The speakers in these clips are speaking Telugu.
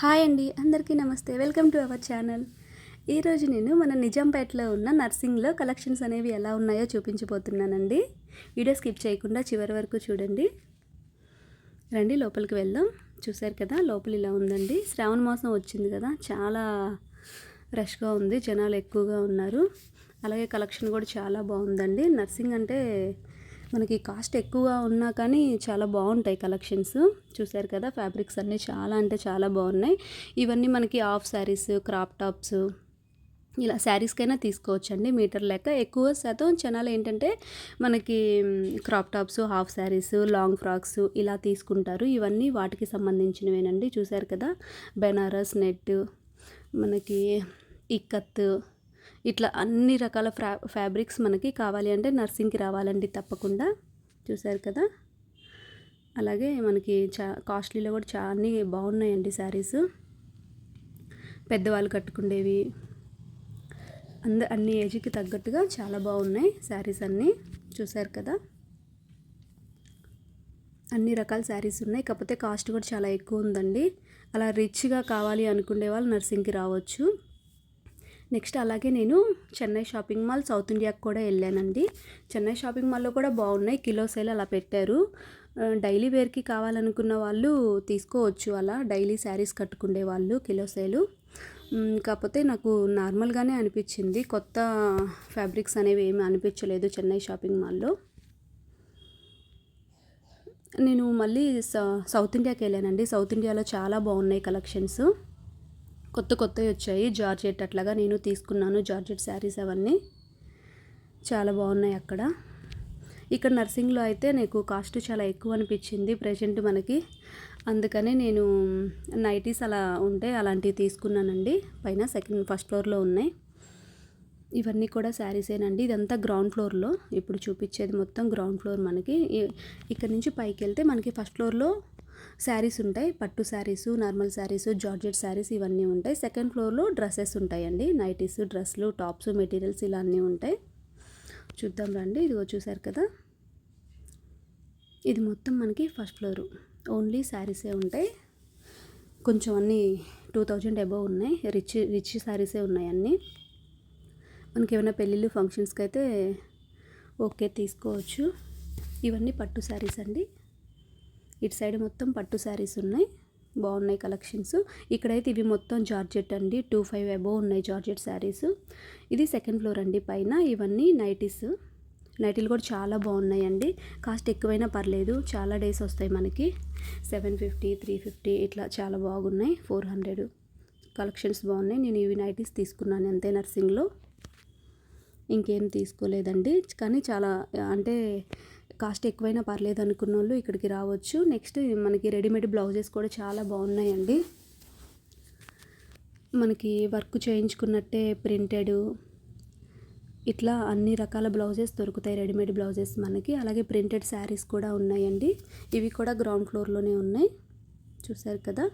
హాయ్ అండి అందరికీ నమస్తే. Welcome to our channel. ఈరోజు నేను మన నిజాంపేటలో ఉన్న నర్సింగ్లో కలెక్షన్స్ అనేవి ఎలా ఉన్నాయో చూపించిపోతున్నానండి వీడియో స్కిప్ చేయకుండా చివరి వరకు చూడండి. రండి లోపలికి వెళ్దాం. చూశారు కదా లోపల ఇలా ఉందండి. శ్రావణ మాసం వచ్చింది కదా చాలా రష్గా ఉంది జనాలు ఎక్కువగా ఉన్నారు. అలాగే కలెక్షన్ కూడా చాలా బాగుందండి. నర్సింగ్ అంటే మనకి కాస్ట్ ఎక్కువ ఉన్నా కానీ చాలా బాగుంటాయి కలెక్షన్స్. చూసారు కదా ఫ్యాబ్రిక్స్ అన్నీ చాలా అంటే చాలా బాగున్నాయి. ఇవన్నీ మనకి హాఫ్ శారీస్ క్రాప్ టాప్స్ ఇలా శారీస్కైనా తీసుకోవచ్చండి మీటర్ లెక్క. ఎక్కువ శాతం జనాలు ఏంటంటే మనకి crop tops half saris long frocks ఇలా తీసుకుంటారు. ఇవన్నీ వాటికి సంబంధించినవేనండి. చూసారు కదా బెనారస్ నెట్ మనకి ఇక్కత్ ఇట్లా అన్ని రకాల ఫ్యా ఫ్యాబ్రిక్స్ మనకి కావాలి అంటే నర్సింగ్కి రావాలండి తప్పకుండా. చూసారు కదా? అలాగే మనకి చా కాస్ట్లీలో కూడా చాలా అన్నీ బాగున్నాయండి శారీస్. పెద్దవాళ్ళు కట్టుకుండేవి. అంద అన్ని ఏజ్కి తగ్గట్టుగా చాలా బాగున్నాయి శారీస్ అన్నీ. చూసారు కదా? అన్ని రకాల శారీస్ ఉన్నాయి. కాకపోతే కాస్ట్ కూడా చాలా ఎక్కువ ఉందండి. అలా రిచ్గా కావాలి అనుకునే వాళ్ళు నర్సింగ్కి రావచ్చు. నెక్స్ట్ అలాగే నేను చెన్నై షాపింగ్ మాల్ సౌత్ ఇండియాకి కూడా వెళ్ళానండి. చెన్నై షాపింగ్ మాల్లో కూడా బాగున్నాయి. కిలో సేల్ అలా పెట్టారు. డైలీ వేర్కి కావాలనుకున్న వాళ్ళు తీసుకోవచ్చు అలా. డైలీ శారీస్ కట్టుకునే వాళ్ళు కిలో సేలు. కాకపోతే నాకు నార్మల్గానే అనిపించింది. కొత్త ఫ్యాబ్రిక్స్ అనేవి ఏమీ అనిపించలేదు చెన్నై షాపింగ్ మాల్లో. నేను మళ్ళీ సౌత్ ఇండియాకి వెళ్ళానండి. సౌత్ ఇండియాలో చాలా బాగున్నాయి కలెక్షన్స్. కొత్త కొత్తవి వచ్చాయి. జార్జెట్ అట్లాగా నేను తీసుకున్నాను. జార్జెట్ శారీస్ అవన్నీ. చాలా బాగున్నాయి అక్కడ. ఇక్కడ నర్సింగ్లో అయితే నాకు కాస్ట్ చాలా ఎక్కువ అనిపించింది ప్రజెంట్ మనకి. అందుకనే నేను నైటీస్ అలా ఉంటే అలాంటివి తీసుకున్నానండి. పైన సెకండ్ ఫస్ట్ ఫ్లోర్లో ఉన్నాయి. ఇవన్నీ కూడా శారీసేనండి. ఇదంతా గ్రౌండ్ ఫ్లోర్లో. ఇప్పుడు చూపించేది మొత్తం గ్రౌండ్ ఫ్లోర్ మనకి. ఇక్కడ నుంచి పైకి వెళ్తే మనకి ఫస్ట్ ఫ్లోర్లో శారీస్ ఉంటాయి. పట్టు శారీస్ నార్మల్ శారీస్ జార్జెట్ శారీస్ ఇవన్నీ ఉంటాయి. సెకండ్ ఫ్లోర్లో డ్రెస్సెస్ ఉంటాయండి. నైటీస్ డ్రెస్సులు టాప్స్ మెటీరియల్స్ ఇలా అన్నీ ఉంటాయి. చూద్దాం రండి. ఇదిగో చూసారు కదా? ఇది మొత్తం మనకి ఫస్ట్ ఫ్లోరు. ఓన్లీ శారీసే ఉంటాయి. కొంచెం అన్నీ టూ థౌజండ్ అబవ్ ఉన్నాయి. రిచ్ రిచ్ శారీసే ఉన్నాయి అన్నీ. మనకి ఏమైనా పెళ్ళిళ్ళు ఫంక్షన్స్కి అయితే ఓకే తీసుకోవచ్చు. ఇవన్నీ పట్టు శారీస్ అండి. ఇటు సైడ్ మొత్తం పట్టు శారీస్ ఉన్నాయి. బాగున్నాయి కలెక్షన్స్. ఇక్కడైతే ఇవి మొత్తం జార్జెట్ అండి. టూ ఫైవ్ అబోవ్ ఉన్నాయి జార్జెట్ శారీస్. ఇది సెకండ్ ఫ్లోర్ అండి పైన. ఇవన్నీ నైటీస్. నైటీలు కూడా చాలా బాగున్నాయండి. కాస్ట్ ఎక్కువైనా పర్లేదు. చాలా డేస్ వస్తాయి మనకి. సెవెన్ ఫిఫ్టీ త్రీ ఫిఫ్టీ ఇట్లా చాలా బాగున్నాయి. Four hundred. కలెక్షన్స్ బాగున్నాయి. నేను ఇవి నైటీస్ తీసుకున్నాను అంతే నర్సింగ్లో. ఇంకేం తీసుకోలేదండి. కానీ చాలా అంటే కాస్ట్ ఎక్కువైనా పర్లేదు అనుకున్న వాళ్ళు ఇక్కడికి రావచ్చు. నెక్స్ట్ మనకి రెడీమేడ్ బ్లౌజెస్ కూడా చాలా బాగున్నాయండి. మనకి వర్క్ చేయించుకున్నట్టే ప్రింటెడ్. ఇట్లా అన్ని రకాల బ్లౌజెస్ దొరుకుతాయి రెడీమేడ్ బ్లౌజెస్ మనకి. అలాగే ప్రింటెడ్ శారీస్ కూడా ఉన్నాయండి. ఇవి కూడా గ్రౌండ్ ఫ్లోర్లోనే ఉన్నాయి. చూసారు కదా.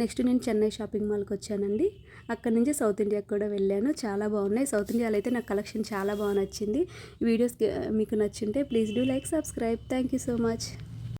నెక్స్ట్ నేను చెన్నై షాపింగ్ మాల్కి వచ్చానండి. అక్కడ నుంచి సౌత్ ఇండియాకి కూడా వెళ్ళాను. చాలా బాగున్నాయి. సౌత్ ఇండియాలో అయితే నాకు కలెక్షన్ చాలా బాగా నచ్చింది. వీడియోస్ మీకు నచ్చింటే please do like subscribe. Thank you so much.